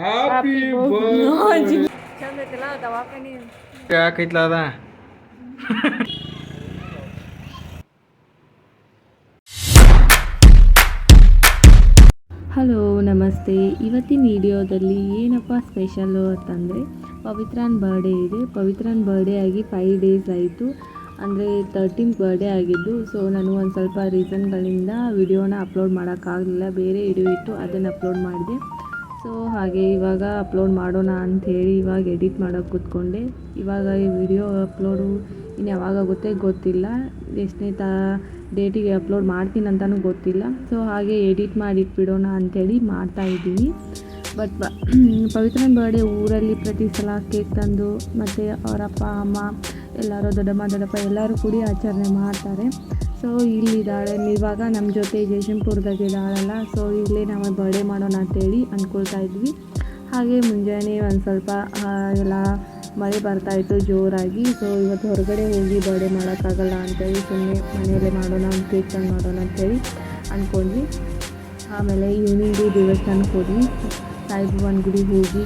Happy ಚಂದ ಐತಿಲ್ಲ ದವಾಖಾನಿ ಯಾಕೈತ್ಲ ಅದ? ಹಲೋ ನಮಸ್ತೆ. ಇವತ್ತಿನ ವಿಡಿಯೋದಲ್ಲಿ ಏನಪ್ಪ ಸ್ಪೆಷಲ್ಲು ಅಂತಂದರೆ ಪವಿತ್ರನ್ ಬರ್ಡೇ ಇದೆ. ಪವಿತ್ರನ್ ಬರ್ಡೇ ಆಗಿ ಫೈವ್ ಡೇಸ್ ಆಯಿತು. ಅಂದರೆ ತರ್ಟೀನ್ತ್ ಬರ್ಡೇ ಆಗಿದ್ದು ಸೊ ನಾನು ಒಂದು ಸ್ವಲ್ಪ ರೀಸನ್ಗಳಿಂದ ವಿಡಿಯೋನ ಅಪ್ಲೋಡ್ ಮಾಡೋಕ್ಕಾಗಲಿಲ್ಲ ಬೇರೆ ವಿಡಿಯೋ ಇಟ್ಟು ಅದನ್ನು ಅಪ್ಲೋಡ್ ಮಾಡಿದೆ. ಸೊ ಹಾಗೆ ಇವಾಗ ಅಪ್ಲೋಡ್ ಮಾಡೋಣ ಅಂಥೇಳಿ ಇವಾಗ ಎಡಿಟ್ ಮಾಡೋಕೆ ಕೂತ್ಕೊಂಡೆ. ಇವಾಗ ಈ ವಿಡಿಯೋ ಅಪ್ಲೋಡು ಇನ್ನು ಯಾವಾಗ ಆಗುತ್ತೆ ಗೊತ್ತಿಲ್ಲ. ಎಷ್ಟನೇ ತಾ ಡೇಟಿಗೆ ಅಪ್ಲೋಡ್ ಮಾಡ್ತೀನಿ ಅಂತಲೂ ಗೊತ್ತಿಲ್ಲ. ಸೊ ಹಾಗೆ ಎಡಿಟ್ ಮಾಡಿಟ್ಬಿಡೋಣ ಅಂಥೇಳಿ ಮಾಡ್ತಾ ಇದ್ದೀನಿ. ಬಟ್ ಪವಿತ್ರನ ಬರ್ಡೇ ಊರಲ್ಲಿ ಪ್ರತಿ ಸಲ ಕೇಕ್ ತಂದು ಮತ್ತು ಅವರಪ್ಪ, ಅಮ್ಮ ಎಲ್ಲರೂ ದೊಡ್ಡಮ್ಮ ದೊಡ್ಡಪ್ಪ ಎಲ್ಲರೂ ಕೂಡಿ ಆಚರಣೆ ಮಾಡ್ತಾರೆ. ಸೊ ಇಲ್ಲಿದ್ದಾಳೆ ಇವಾಗ ನಮ್ಮ ಜೊತೆ ಜಯಶಂಪುರದಾಗ ಇದ್ದಾಳಲ್ಲ ಸೊ ಇಲ್ಲಿ ನಾವು ಬರ್ಡೇ ಮಾಡೋಣ ಅಂತೇಳಿ ಅಂದ್ಕೊಳ್ತಾ ಇದ್ವಿ. ಹಾಗೆ ಮುಂಜಾನೆ ಒಂದು ಸ್ವಲ್ಪ ಎಲ್ಲ ಮಳೆ ಬರ್ತಾಯಿತ್ತು ಜೋರಾಗಿ. ಸೊ ಇವತ್ತು ಹೊರಗಡೆ ಹೋಗಿ ಬರ್ಡೇ ಮಾಡೋಕ್ಕಾಗಲ್ಲ ಅಂತೇಳಿ ಸುಮ್ಮನೆ ಮನೆಯಲ್ಲೇ ಮಾಡೋಣ ಒಂದು ಮಾಡೋಣ ಅಂತೇಳಿ ಅಂದ್ಕೊಂಡ್ವಿ ಆಮೇಲೆ ಈವ್ನಿಂಗು ದೇವಸ್ಥಾನಕ್ಕೆ ಹೋದ್ವಿ. ಸಾಯಿಬಾಬನ ಗುಡಿಗೆ ಹೋಗಿ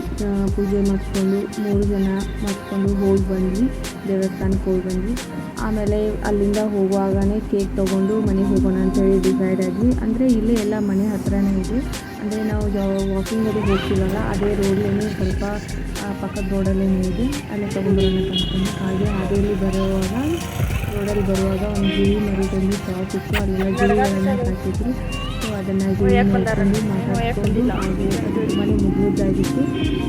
ಪೂಜೆ ಮಾಡಿಸ್ಕೊಂಡು ಮೂರು ಜನ ಮಾಡಿಸ್ಕೊಂಡು ಹೋಗಿ ಬಂದ್ವಿ. ದೇವಸ್ಥಾನಕ್ಕೆ ಹೋಗಿ ಬಂದ್ವಿ. ಆಮೇಲೆ ಅಲ್ಲಿಂದ ಹೋಗುವಾಗನೇ ಕೇಕ್ ತೊಗೊಂಡು ಮನೆಗೆ ಹೋಗೋಣ ಅಂತೇಳಿ ಡಿಸೈಡ್ ಆದ್ವಿ. ಅಂದರೆ ಇಲ್ಲೇ ಎಲ್ಲ ಮನೆ ಹತ್ರನೇ ಇದೆ. ಅಂದರೆ ನಾವು ವಾಕಿಂಗಲ್ಲಿ ಹೋಗ್ತೀವಲ್ಲ, ಅದೇ ರೋಡ್ಲೇ ಸ್ವಲ್ಪ ಪಕ್ಕದ ರೋಡಲ್ಲೇ ಇದೆ. ಅಲ್ಲೇ ತೊಗೊಂಡ್ಬರೋಣ ಅಂದ್ಕೊಂಡು ಹಾಗೆ ಹಾದಿಯಲ್ಲಿ ಬರುವಾಗ ರೋಡಲ್ಲಿ ಬರುವಾಗ ಒಂದು ಗಿಳಿ ಮರದಲ್ಲಿ ಶಾಪ್ ಅಲ್ಲೆಲ್ಲ ಗಿಳಿಗಳನ್ನು ಸಾಕಿದ್ರು ಸೊ ಅದನ್ನು ಮನೆ ಮುಗಿದಾಗಿತ್ತು.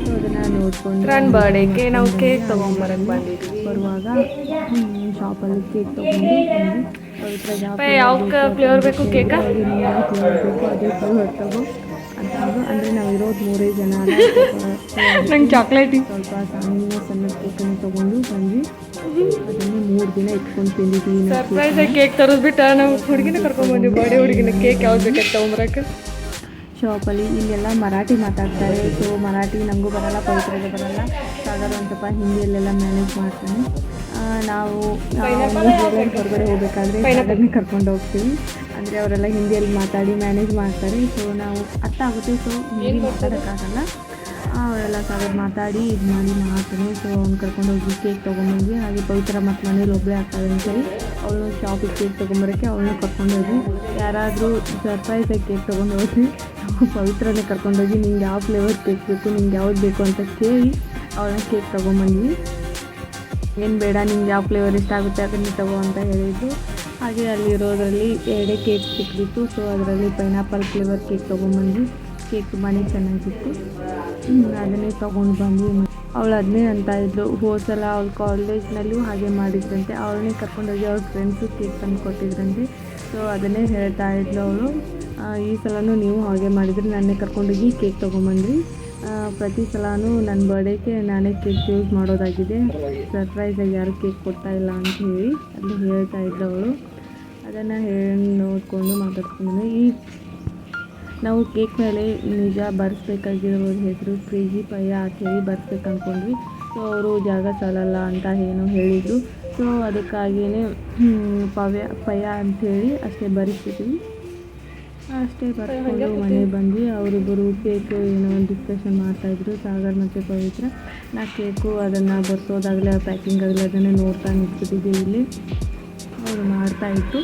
ಸೊ ಅದನ್ನು ನೋಡ್ಕೊಂಡು ರನ್ ಬರ್ಡೇಗೆ ನಾವು ಕೇಕ್ ತೊಗೊಂಬರಕ್ಕೆ ಬಂದಿದ್ವಿ. ಬರುವಾಗ ಶಾಪಲ್ಲಿ ಕೇಕ್ ತೊಗೊಂಡು ಯಾವ ಫ್ಲೇವರ್ ಬೇಕು ಕೇಕ ಫ್ಲೇವರ್ ಬೇಕು ಅದೇ ಫ್ಲೇವರ್ ತಗೋ. ಅಂತ ಅಂದ್ರು ನಾವು ಇರೋದು ಮೂರೇ ಜನ ನಂಗೆ ಚಾಕ್ಲೇಟ್ ಸ್ವಲ್ಪ ಸಣ್ಣ ಸಣ್ಣ ಕೇಕನ್ನು ತೊಗೊಂಡು ಬಂದ್ವಿ. ಅದನ್ನು ಮೂರು ದಿನ ಇಟ್ಕೊಂಡು ತಿಂದಿದ್ದೀವಿ ನಾವು ಸರ್ಪ್ರೈಸ್ ಕೇಕ್ ತರೋದು ಬಿಟ್ಟು ನಾವು ಹುಡುಗಿನ ಕರ್ಕೊಂಡ್ ಬಾಡಿ ಬರ್ಡೇ ಹುಡುಗಿನ ಕೇಕ್ ಯಾವ್ದು ಬೇಕಾಗಿ ತೊಗೊಂಬರಕ್ಕೆ ಶಾಪಲ್ಲಿ ಇಲ್ಲೆಲ್ಲ ಮರಾಠಿ ಮಾತಾಡ್ತಾರೆ. ಸೊ ಮರಾಠಿ ನಮಗೂ ಬರಲ್ಲ ಪವಿತ್ರಿಗೆ ಬರಲ್ಲ. ಸಾಗರ ಒಂದು ಸ್ವಲ್ಪ ಹಿಂದಿಯಲ್ಲೆಲ್ಲ ಮ್ಯಾನೇಜ್ ಮಾಡ್ತಾನೆ. ನಾವು ಹೊರಗಡೆ ಹೋಗಬೇಕಾದ್ರೆ ಸಾಗರ್ನೇ ಕರ್ಕೊಂಡು ಹೋಗ್ತೀವಿ. ಅಂದರೆ ಅವರೆಲ್ಲ ಹಿಂದಿಯಲ್ಲಿ ಮಾತಾಡಿ ಮ್ಯಾನೇಜ್ ಮಾಡ್ತಾರೆ. ಸೊ ನಾವು ಅರ್ಥ ಆಗುತ್ತೆ. ಸೊ ಹಿಂದಿ ಮಾತಾಡೋಕ್ಕಾಗಲ್ಲ ಅವರೆಲ್ಲ ಸಾಗರ್ ಮಾತಾಡಿ ಇದು ಮಾಡಿ ಮಾಡ್ತಾನೆ. ಸೊ ಅವ್ನು ಕರ್ಕೊಂಡು ಹೋಗಿ ಕೇಕ್ ತೊಗೊಂಬಂದ್ವಿ ಹಾಗೆ ಪವಿತ್ರ ಮತ್ತು ಮನೇಲಿ ಒಬ್ಬಳೇ ಅಂತ ಅಂತೇಳಿ ಅವಳು ಶಾಪಿಗೆ ಕೇಕ್ ತೊಗೊಂಬರೋಕ್ಕೆ ಅವಳನ್ನ ಕರ್ಕೊಂಡೋಗಿ ಯಾರಾದರೂ ಸರ್ಪ್ರೈಸಾಗಿ ಕೇಕ್ ತೊಗೊಂಡು ಹೋಗಿ, ಪವಿತ್ರನೇ ಕರ್ಕೊಂಡೋಗಿ ನಿಂಗೆ ಯಾವ ಫ್ಲೇವರ್ ಕೇಕ್ ಬೇಕು, ನಿಂಗೆ ಯಾವ್ದು ಬೇಕು ಅಂತ ಕೇಳಿ ಅವಳನ್ನ ಕೇಕ್ ತೊಗೊಂಬಂದ್ವಿ. ಏನು ಬೇಡ ನಿಮ್ಗೆ ಯಾವ ಫ್ಲೇವರ್ ಇಷ್ಟ ಆಗುತ್ತೆ ಅದನ್ನು ತಗೋ ಅಂತ ಹೇಳಿದ್ದು ಹಾಗೆ ಅಲ್ಲಿರೋದ್ರಲ್ಲಿ ಎರಡೇ ಕೇಕ್ ಸಿಕ್ಕಿತ್ತು ಸೊ ಅದರಲ್ಲಿ ಪೈನಾಪಲ್ ಫ್ಲೇವರ್ ಕೇಕ್ ತೊಗೊಂಬಂದ್ವಿ. ಕೇಕ್ ತುಂಬಾ ಚೆನ್ನಾಗಿತ್ತು. ಅದನ್ನೇ ತೊಗೊಂಡು ಬಂದು ಅವಳು ಅದನ್ನೇ ಅಂತ ಇದ್ಲು. ಹೋದ ಸಲ ಅವಳ ಕಾಲೇಜ್ನಲ್ಲೂ ಹಾಗೆ ಮಾಡಿದ್ರಂತೆ. ಅವಳನ್ನೇ ಕರ್ಕೊಂಡೋಗಿ ಅವ್ರ ಫ್ರೆಂಡ್ಸು ಕೇಕ್ ತಂದು ಕೊಟ್ಟಿದ್ರಂತೆ. ಸೊ ಅದನ್ನೇ ಹೇಳ್ತಾ ಇದ್ಲು ಅವಳು. ಈ ಸಲನೂ ನೀವು ಹಾಗೆ ಮಾಡಿದ್ರಿ ನನ್ನೇ ಕರ್ಕೊಂಡೋಗಿ ಕೇಕ್ ತೊಗೊಂಬಂದ್ರಿ. ಪ್ರತಿ ಸಲನೂ ನನ್ನ ಬರ್ಡೇಗೆ ನಾನೇ ಕೇಕ್ ಯೂಸ್ ಮಾಡೋದಾಗಿದೆ. ಸರ್ಪ್ರೈಸಾಗಿ ಯಾರು ಕೇಕ್ ಕೊಡ್ತಾ ಇಲ್ಲ ಅಂತ ಹೇಳಿ ಅಲ್ಲಿ ಹೇಳ್ತಾ ಇದ್ದವಳು ಅದನ್ನು ಹೇಳಿ ನೋಡಿಕೊಂಡು ಮಾತಾಡ್ಕೊಂಡು ಈ ನಾವು ಕೇಕ್ ಮೇಲೆ ನಿಜ ಬರ್ಸ್ಬೇಕಾಗಿರೋ ಹೆಸರು ಪಯ್ಯ ಅಂತ ಹೇಳಿ ಬರ್ಸ್ಬೇಕು ಅಂದ್ಕೊಂಡ್ವಿ ಸೊ ಅವರು ಜಾಗ ಸಾಲಲ್ಲ ಅಂತ ಏನೋ ಹೇಳಿದರು. ಸೊ ಅದಕ್ಕಾಗಿಯೇ ಪವ್ಯ ಪಯ ಅಂಥೇಳಿ ಅಷ್ಟೇ ಬರೆಸ್ತಿದ್ವಿ ಅಷ್ಟೇ ಬರ್ಕೊಂಡು ಮನೆಗೆ ಬಂದ್ವಿ. ಅವರಿಬ್ಬರು ಕೇಕು ಏನೋ ಒಂದು ಡಿಸ್ಕಷನ್ ಮಾಡ್ತಾಯಿದ್ರು. ಸಾಗರ್ ಮತ್ತು ಪವಿತ್ರ. ನಾ ಕೇಕು ಅದನ್ನು ಬರ್ಸೋದಾಗಲಿ ಪ್ಯಾಕಿಂಗ್ ಆಗಲಿ, ಅದನ್ನೇ ನೋಡ್ತಾ ನಿಂತ್ಬಿಟ್ಟಿದ್ದೆ ಇಲ್ಲಿ. ಅವರು ಮಾಡ್ತಾಯಿತ್ತು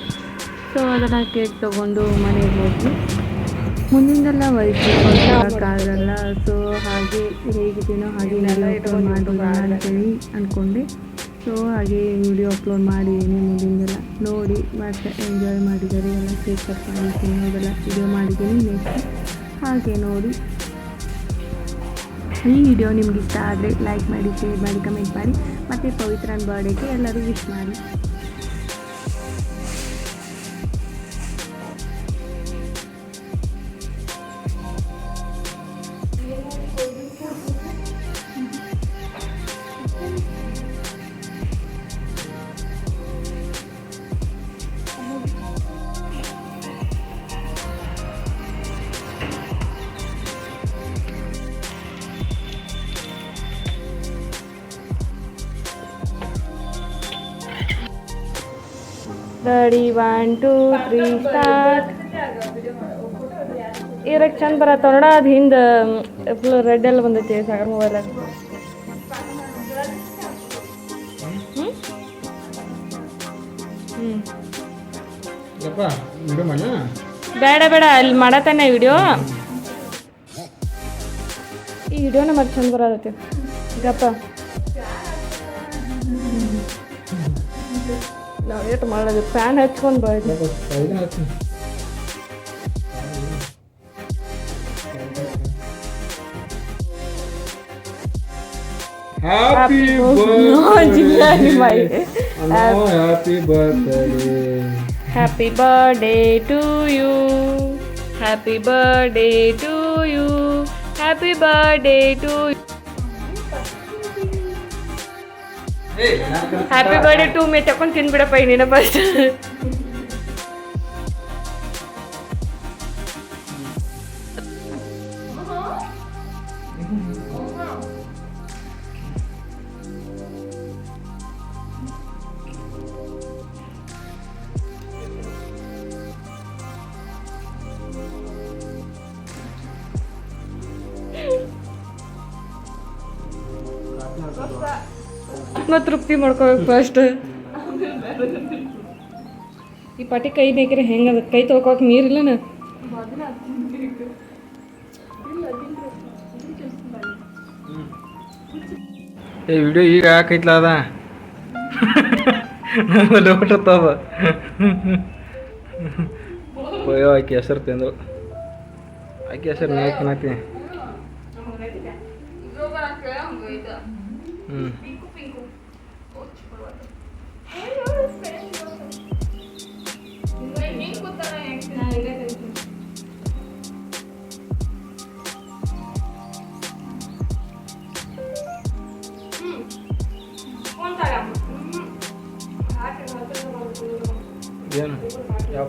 ಸೊ ಅದನ್ನು ಕೇಕ್ ತೊಗೊಂಡು ಮನೆಗೆ ಹೋದ್ವಿ. ಮುಂದಿಂದೆಲ್ಲ ವಯಸ್ಸು ಮಾಡೋಕ್ಕಾಗಲ್ಲ ಸೊ ಹಾಗೆ ಹೇಗಿದ್ದೀನೋ ಹಾಗೆ ಎಲ್ಲ ಅಪ್ಲೋಡ್ ಮಾಡೋಣ ಅಂತೇಳಿ ಅಂದ್ಕೊಂಡೆ ಸೊ ಹಾಗೆ ವಿಡಿಯೋ ಅಪ್ಲೋಡ್ ಮಾಡಿದ್ದೀನಿ ಮುಂದಿಂದೆಲ್ಲ ನೋಡಿ ಮತ್ತೆ ಎಂಜಾಯ್ ಮಾಡಿದ್ದಾರೆ ಎಲ್ಲ ಕೇಕ್ ಮಾಡಿದ್ದೀನಿ ಮಾಡಿ ತಿನ್ನೋದೆಲ್ಲ ವಿಡಿಯೋ ಮಾಡಿದ್ದೀನಿ ನೆಕ್ಸ್ಟ್ ಹಾಗೆ ನೋಡಿ. ಈ ವಿಡಿಯೋ ನಿಮ್ಗೆ ಇಷ್ಟ ಆದರೆ ಲೈಕ್ ಮಾಡಿ ಶೇರ್ ಮಾಡಿ ಕಮೆಂಟ್ ಮಾಡಿ. ಮತ್ತು ಪವಿತ್ರನ ಬರ್ಡೇಗೆ ಎಲ್ಲರೂ ವಿಶ್ ಮಾಡಿ. Ready one two three start ಇರಕ್ಕೆ ಚಂದ ಬರತ್ತ ನೋಡ ಅದು ಹಿಂದೆ ಫುಲ್ ರೆಡ್ ಎಲ್ಲ ಬಂದೈತಿ ಸಾಗರ್ ಮೊಬೈಲ್ ಬೇಡ ಬೇಡ ಅಲ್ಲಿ ಮಾಡತ್ತಾನೆ ವಿಡಿಯೋ ಈ ವಿಡಿಯೋನ ಮತ್ತೆ ಚಂದ ಬರತೈತಿ. ಗಪ್ಪ. ನಾವು ಏಟು ಮಾಡೋದು. ಫ್ಯಾನ್ ಹಚ್ಕೊಂಡು ಬರೋದು ಇದನ್ನ ಹಚ್ತೀನಿ happy ಜಿಗ್ಯಾನಿ my happy birthday happy birthday to you happy birthday to you happy birthday to happy birthday to me ತಕೊಂಡು ತಿನ್ಬಿಡಪ್ಪ ಇನ್ನೇನ ಫಸ್ಟ್ ಮತ್ತು ತೃಪ್ತಿ ಮಾಡ್ಕೋಬೇಕು ಫಸ್ಟ್ ಈ ಪಟಿ ಕೈ ಬೇಕ್ರೆ ಹೆಂಗದ ಕೈ ತೊಳ್ಕೊಕ್ ನೀರಿಲ್ಲನ ಏ, ವಿಡಿಯೋ ಈಗ ಹಾಕೈತ್ಲ ಅದ? ಹೊಟ್ಟತ್ತವ ಅಯ್ಯೋ, ಆಕೆ ಹೆಸರು ತಿಂದು ಆಕೆ ಹೆಸರು ನೀ ಹಾಕಿನತಿ ಹ್ಞೂ ಏನು ಯಾವ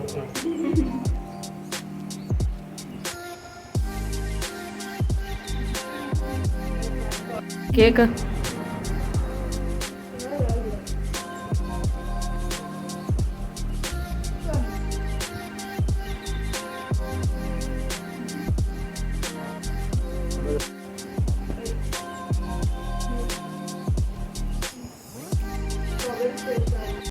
ಕೇಕ್